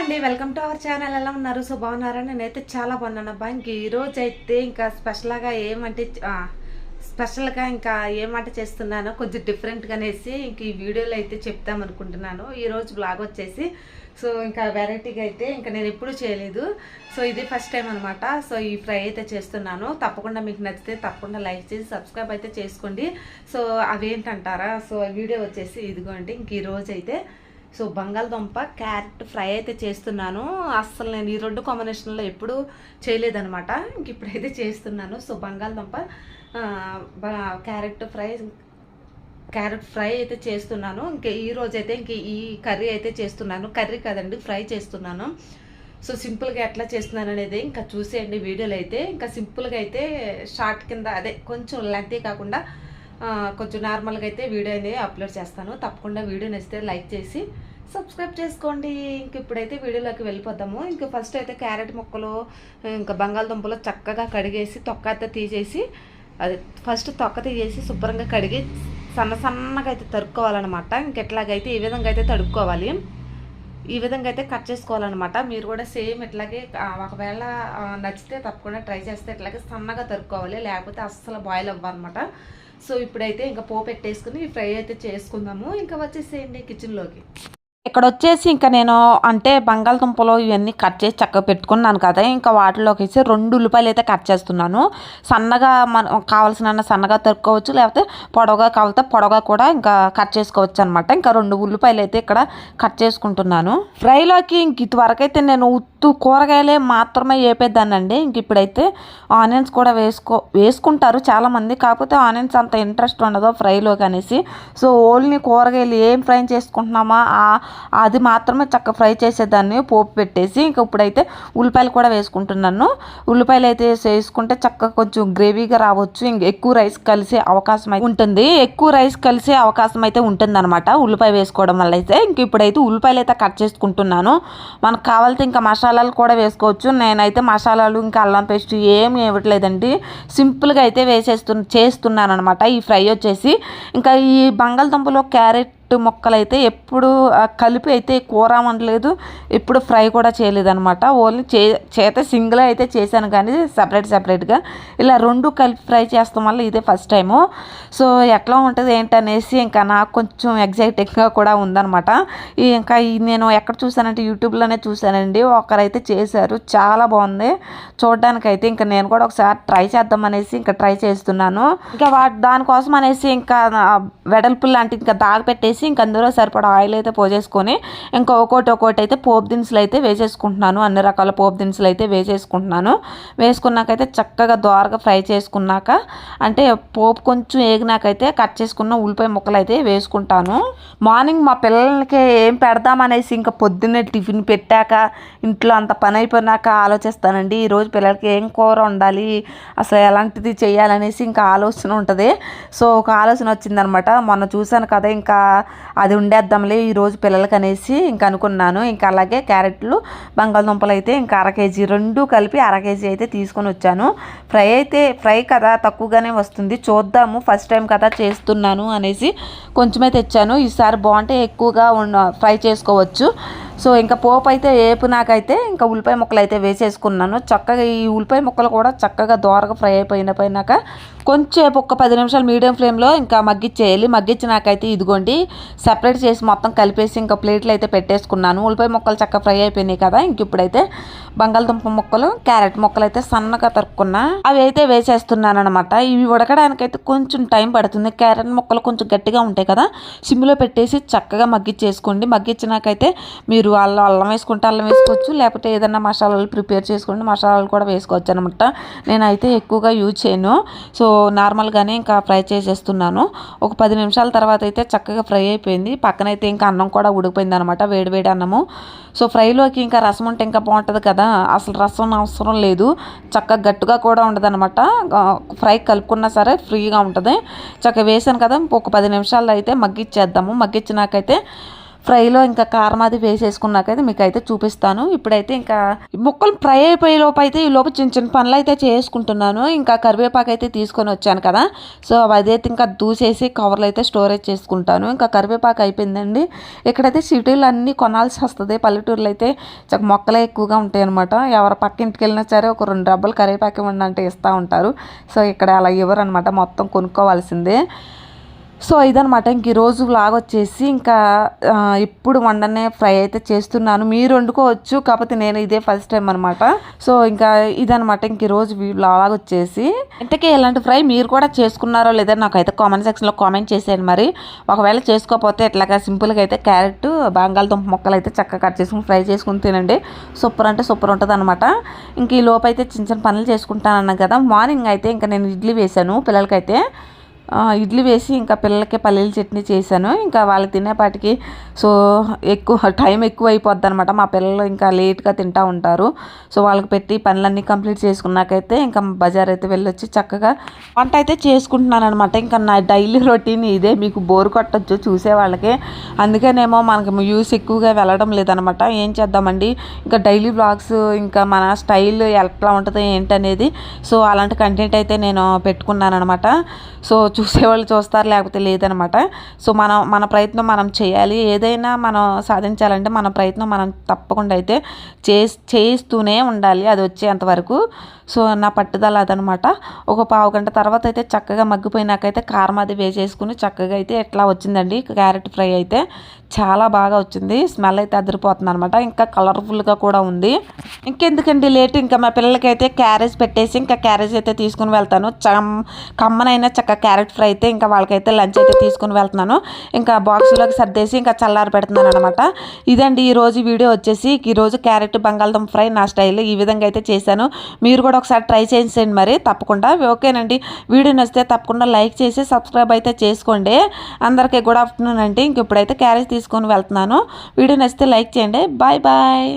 అండి welcome to our channel. ఎలా ఉన్నారు? సో బాగున్నారా? నేనైతే చాలా బాగున్నాను అబ్బా. ఇంక ఈరోజు అయితే ఇంకా స్పెషల్గా ఏమంటే స్పెషల్గా ఇంకా ఏమంట చేస్తున్నానో కొంచెం డిఫరెంట్గా అనేసి ఇంక ఈ వీడియోలో అయితే చెప్తాం అనుకుంటున్నాను. ఈరోజు బ్లాగ్ వచ్చేసి సో ఇంకా వెరైటీగా అయితే ఇంకా నేను ఎప్పుడూ చేయలేదు. సో ఇది ఫస్ట్ టైం అనమాట సో ఈ ఫ్రై అయితే చేస్తున్నాను. తప్పకుండా మీకు నచ్చితే తప్పకుండా లైక్ చేసి సబ్స్క్రైబ్ అయితే చేసుకోండి. సో అవేంటంటారా? సో వీడియో వచ్చేసి ఇదిగోండి. ఇంక ఈ రోజు అయితే సో బంగాళదుంప క్యారెట్ ఫ్రై అయితే చేస్తున్నాను. అస్సలు నేను ఈ రెండు కాంబినేషన్లో ఎప్పుడూ చేయలేదనమాట ఇంక ఇప్పుడైతే చేస్తున్నాను. సో బంగాళదుంప క్యారెట్ ఫ్రై క్యారెట్ ఫ్రై అయితే చేస్తున్నాను. ఇంకా ఈ రోజు అయితే ఇంక ఈ కర్రీ అయితే చేస్తున్నాను. కర్రీ కదండి ఫ్రై చేస్తున్నాను. సో సింపుల్గా ఎట్లా చేస్తున్నాను అనేది ఇంకా చూసేయండి వీడియోలు అయితే. ఇంకా సింపుల్గా అయితే షార్ట్ కింద అదే కొంచెం లెంతీ కాకుండా కొంచెం నార్మల్గా అయితే వీడియో అనేది అప్లోడ్ చేస్తాను. తప్పకుండా వీడియో నచ్చితే లైక్ చేసి సబ్స్క్రైబ్ చేసుకోండి. ఇంక ఇప్పుడైతే వీడియోలోకి వెళ్ళిపోతాము ఇంకా ఫస్ట్ అయితే క్యారెట్ ముక్కలు ఇంకా బంగాళదుంపలు చక్కగా కడిగేసి తొక్క అయితే తీసేసి అది ఫస్ట్ తొక్క తీసేసి శుభ్రంగా కడిగి సన్న సన్నగా అయితే తరుక్కోవాలన్నమాట. ఇంకెట్లాగైతే ఈ విధంగా అయితే తడుక్కోవాలి. ఈ విధంగా అయితే కట్ చేసుకోవాలన్నమాట. మీరు కూడా సేమ్ ఇట్లాగే ఒకవేళ నచ్చితే తప్పకుండా ట్రై చేస్తే ఇట్లాగే సన్నగా తరుక్కోవాలి. లేకపోతే అస్సలు బాయిల్ అవ్వాలన్నమాట సో ఇప్పుడైతే ఇంకా పోపు పెట్టేసుకుని ఫ్రై అయితే చేసుకుందాము. ఇంకా వచ్చేసేయండి కిచెన్లోకి ఇక్కడ వచ్చేసి ఇంకా నేను అంటే బంగాళదుంపలు ఇవన్నీ కట్ చేసి చక్కగా పెట్టుకున్నాను కదా ఇంకా వాటిలోకి వేసి రెండు ఉల్లిపాయలు అయితే కట్ చేస్తున్నాను. సన్నగా మనం కావాల్సిన సన్నగా తరుక్కోవచ్చు లేకపోతే పొడవుగా కావాలితే పొడవుగా కూడా ఇంకా కట్ చేసుకోవచ్చు అనమాట ఇంకా రెండు ఉల్లిపాయలు అయితే ఇక్కడ కట్ చేసుకుంటున్నాను. ఫ్రైలోకి ఇంక ఇదివరకైతే నేను ఉత్తు కూరగాయలే మాత్రమే వేపేద్దానండి ఇంక ఇప్పుడైతే ఆనియన్స్ కూడా వేసుకో వేసుకుంటారు చాలామంది. కాకపోతే ఆనియన్స్ అంత ఇంట్రెస్ట్ ఉండదు ఫ్రైలోకి అనేసి సో ఓన్లీ కూరగాయలు ఏం ఫ్రై చేసుకుంటున్నామా ఆ- అది మాత్రమే చక్క ఫ్రై చేసేదాన్ని పోపు పెట్టేసి ఇంక ఇప్పుడైతే ఉల్లిపాయలు కూడా వేసుకుంటున్నాను. ఉల్లిపాయలు అయితే వేసుకుంటే చక్కగా కొంచెం గ్రేవీగా రావచ్చు. ఇంక ఎక్కువ రైస్ కలిసే అవకాశం అయితే ఉంటుంది. ఎక్కువ రైస్ కలిసే అవకాశం అయితే ఉంటుంది అనమాట ఉల్లిపాయ వేసుకోవడం వల్ల అయితే. ఇంక ఇప్పుడైతే ఉల్లిపాయలు అయితే కట్ చేసుకుంటున్నాను. మనకు కావాలంటే ఇంకా మసాలాలు కూడా వేసుకోవచ్చు. నేనైతే మసాలాలు ఇంకా అల్లం పేస్ట్ ఏమి ఇవ్వట్లేదండి. సింపుల్గా అయితే వేసేస్తు చేస్తున్నాను అనమాట ఈ ఫ్రై వచ్చేసి. ఇంకా ఈ బంగాళదుంపలో క్యారెట్ మొక్కలు అయితే ఎప్పుడు కలిపి అయితే కూర వండలేదు. ఎప్పుడు ఫ్రై కూడా చేయలేదనమాట ఓన్లీ చే చేత సింగిల్ అయితే చేశాను కానీ సపరేట్ సపరేట్గా. ఇలా రెండు కలిపి ఫ్రై చేస్తాం వల్ల ఇదే ఫస్ట్ టైము. సో ఎట్లా ఉంటుంది ఏంటనేసి ఇంకా నాకు కొంచెం ఎగ్జైటింగ్గా కూడా ఉందన్నమాట. ఇంకా నేను ఎక్కడ చూసానంటే యూట్యూబ్లోనే చూశానండి. ఒకరైతే చేశారు. చాలా బాగుంది. చూడడానికైతే అయితే ఇంకా నేను కూడా ఒకసారి ట్రై చేద్దాం అనేసి ఇంకా ట్రై చేస్తున్నాను. ఇంకా వాటి దానికోసం అనేసి ఇంకా వెడల్పు లాంటి ఇంకా దాగ పెట్టేసి ఇంకా అందులో సరిపడా ఆయిల్ అయితే పోసేసుకొని ఇంకా ఒక్కోటి ఒక్కోటి అయితే పోపు దినుసులు అయితే వేసేసుకుంటున్నాను. అన్ని రకాల పోపు దినుసులు అయితే వేసేసుకుంటున్నాను. వేసుకున్నాకైతే చక్కగా దోరగా ఫ్రై చేసుకున్నాక అంటే పోపు కొంచెం ఏగినాకైతే కట్ చేసుకున్న ఉల్లిపాయ ముక్కలు అయితే వేసుకుంటాను. మార్నింగ్ మా పిల్లలకి ఏం పెడదామనేసి ఇంకా పొద్దున్నే టిఫిన్ పెట్టాక ఇంట్లో అంత పని అయిపోయినాక ఆలోచిస్తానండి. ఈరోజు పిల్లలకి ఏం కూర ఉండాలి అసలు ఎలాంటిది చేయాలనేసి ఇంకా ఆలోచన ఉంటుంది. సో ఒక ఆలోచన వచ్చిందనమాట. మొన్న చూశాను కదా ఇంకా అది ఉండేద్దాంలే ఈరోజు పిల్లలకి అనేసి ఇంక అనుకున్నాను. ఇంకా అలాగే క్యారెట్లు బంగాళదుంపలు అయితే ఇంకా అర కేజీ రెండు కలిపి అర కేజీ అయితే తీసుకొని వచ్చాను. ఫ్రై అయితే ఫ్రై కదా తక్కువగానే వస్తుంది. చూద్దాము ఫస్ట్ టైం కదా చేస్తున్నాను అనేసి కొంచెమే తెచ్చాను. ఈసారి బాగుంటే ఎక్కువగా ఉన్న ఫ్రై చేసుకోవచ్చు. సో ఇంకా పోపు అయితే వేపు నాకైతే ఇంకా ఉల్లిపాయ ముక్కలు అయితే వేసేసుకున్నాను. చక్కగా ఈ ఉల్లిపాయ ముక్కలు కూడా చక్కగా దోరగా ఫ్రై అయిపోయిన పోయినాక కొంచెం ఒక పది నిమిషాలు మీడియం ఫ్లేమ్లో ఇంకా మగ్గిచ్చేయాలి. మగ్గించినాకైతే ఇదిగోండి సపరేట్ చేసి మొత్తం కలిపేసి ఇంకా ప్లేట్లు అయితే పెట్టేసుకున్నాను. ఉల్లిపాయ ముక్కలు చక్కగా ఫ్రై అయిపోయినాయి కదా ఇంక ఇప్పుడైతే బంగాళదుంప ముక్కలు క్యారెట్ ముక్కలు అయితే సన్నగా తరుక్కున్నా అవి అయితే వేసేస్తున్నాను అనమాట ఇవి ఉడకడానికైతే కొంచెం టైం పడుతుంది. క్యారెట్ ముక్కలు కొంచెం గట్టిగా ఉంటాయి కదా సిమ్లో పెట్టేసి చక్కగా మగ్గిచ్చేసుకోండి. మగ్గించినాకైతే మీరు మీరు అల్లం అల్లం వేసుకుంటే అల్లం వేసుకోవచ్చు లేకపోతే ఏదైనా మసాలాలు ప్రిపేర్ చేసుకుంటే మసాలాలు కూడా వేసుకోవచ్చు అనమాట నేనైతే ఎక్కువగా యూజ్ చేయను. సో నార్మల్గానే ఇంకా ఫ్రై చేసేస్తున్నాను. ఒక పది నిమిషాల తర్వాత అయితే చక్కగా ఫ్రై అయిపోయింది. పక్కనైతే ఇంకా అన్నం కూడా ఉడికిపోయింది అనమాట వేడి వేడి అన్నము. సో ఫ్రైలోకి ఇంకా రసం ఉంటే ఇంకా బాగుంటుంది కదా. అసలు రసం అవసరం లేదు. చక్కగా గట్టిగా కూడా ఉండదు అనమాట ఫ్రై కలుపుకున్నా సరే ఫ్రీగా ఉంటుంది. చక్కగా వేసాను కదా ఒక పది నిమిషాల్లో అయితే మగ్గిచ్చేద్దాము. మగ్గిచ్చినాకైతే ఫ్రైలో ఇంకా కారం అది వేసేసుకున్నాకైతే మీకు అయితే చూపిస్తాను. ఇప్పుడైతే ఇంకా ముక్కలు ఫ్రై అయిపోయే లోపు అయితే ఈ లోపు చిన్న చిన్న పనులు అయితే చేసుకుంటున్నాను. ఇంకా కరివేపాకు అయితే తీసుకొని వచ్చాను కదా. సో అదైతే ఇంకా దూసేసి కవర్లు అయితే స్టోరేజ్ చేసుకుంటాను. ఇంకా కరివేపాకు అయిపోయిందండి. ఇక్కడైతే సిటీలు అన్నీ కొనాల్సి వస్తుంది. పల్లెటూరులో అయితే చక్క మొక్కలే ఎక్కువగా ఉంటాయి అనమాట ఎవరు పక్క ఇంటికి వెళ్ళినా సరే ఒక రెండు డబ్బులు కరివేపాకు ఇవ్వండి అంటే ఇస్తూ ఉంటారు. సో ఇక్కడ అలా ఇవ్వరు అనమాట మొత్తం కొనుక్కోవాల్సిందే. సో ఇదనమాట ఇంక ఈరోజు వ్లాగ్ వచ్చేసి ఇంకా ఇప్పుడు వండనే ఫ్రై అయితే చేస్తున్నాను. మీరు వండుకోవచ్చు కాకపోతే నేను ఇదే ఫస్ట్ టైం అనమాట సో ఇంకా ఇదనమాట ఇంక ఈరోజు వ్లాగ్ వచ్చేసి. ఇంతకీ ఇలాంటి ఫ్రై మీరు కూడా చేసుకున్నారో లేదో నాకైతే కామెంట్ సెక్షన్లో కామెంట్ చేసేయండి మరి. ఒకవేళ చేసుకోకపోతే ఇట్లాగా సింపుల్గా అయితే క్యారెట్ బంగాళదుంప ముక్కలు అయితే చక్కగా కట్ చేసుకుని ఫ్రై చేసుకుని తినండి. సూపర్ అంటే సూపర్ ఉంటుంది అనమాట ఇంక ఈ లోపు అయితే చిన్న చిన్న పనులు చేసుకుంటాను అన్నాను కదా. మార్నింగ్ అయితే ఇంకా నేను ఇడ్లీ వేశాను పిల్లలకైతే. ఇడ్లీ వేసి ఇంకా పిల్లలకి పల్లీల చట్నీ చేశాను. ఇంకా వాళ్ళు తినేపాటికి సో ఎక్కువ టైం ఎక్కువ అయిపోద్ది అనమాట మా పిల్లలు ఇంకా లేట్గా తింటూ ఉంటారు. సో వాళ్ళకి పెట్టి పనులన్నీ కంప్లీట్ చేసుకున్నాకైతే ఇంకా బజార్ అయితే వెళ్ళొచ్చి చక్కగా వంట అయితే చేసుకుంటున్నాను అనమాట ఇంకా నా డైలీ రొటీన్ ఇదే. మీకు బోర్ కొట్టచ్చు చూసే వాళ్ళకి. అందుకనేమో మనకి వ్యూస్ ఎక్కువగా వెళ్ళడం లేదనమాట ఏం చేద్దామండి? ఇంకా డైలీ బ్లాగ్స్ ఇంకా మన స్టైల్ ఎట్లా ఉంటుందో ఏంటనేది. సో అలాంటి కంటెంట్ అయితే నేను పెట్టుకున్నాను అనమాట సో చూసేవాళ్ళు చూస్తారు లేకపోతే లేదనమాట. సో మనం మన ప్రయత్నం మనం చేయాలి. ఏదైనా మనం సాధించాలంటే మన ప్రయత్నం మనం తప్పకుండా అయితే చే చేస్తూనే ఉండాలి. అది వచ్చేంతవరకు సో నా పట్టుదల అదనమాట. ఒక పావు గంట తర్వాత అయితే చక్కగా మగ్గిపోయినాకైతే కారం అది వేసేసుకుని చక్కగా అయితే ఎట్లా వచ్చిందండి క్యారెట్ ఫ్రై అయితే. చాలా బాగా వచ్చింది. స్మెల్ అయితే అదిరిపోతుంది అనమాట ఇంకా కలర్ఫుల్గా కూడా ఉంది. ఇంకెందుకండి లేట్? ఇంకా మా పిల్లలకైతే క్యారేజ్ పెట్టేసి ఇంకా క్యారేజ్ అయితే తీసుకుని వెళ్తాను. చమ్ కమ్మనైనా చక్క క్యారెట్ ఫ్రై అయితే ఇంకా వాళ్ళకైతే లంచ్ అయితే తీసుకుని వెళ్తున్నాను. ఇంకా బాక్స్లోకి సర్దేసి ఇంకా చల్లారి పెడుతున్నాను అనమాట ఇదండి ఈరోజు వీడియో వచ్చేసి. ఈరోజు క్యారెట్ బంగాళదుంప ఫ్రై నా స్టైల్. ఈ విధంగా అయితే చేశాను. మీరు కూడా ఒకసారి ట్రై చేసేయండి మరి. తప్పకుండా. ఓకేనండి. వీడియో నచ్చితే తప్పకుండా లైక్ చేసి సబ్స్క్రైబ్ అయితే చేసుకోండి. అందరికీ గుడ్ ఆఫ్టర్నూన్ అండి. ఇంక ఇప్పుడైతే క్యారేజ్ తీసుకొని వెళ్తున్నాను. వీడియో నచ్చితే లైక్ చేయండి. Bye bye.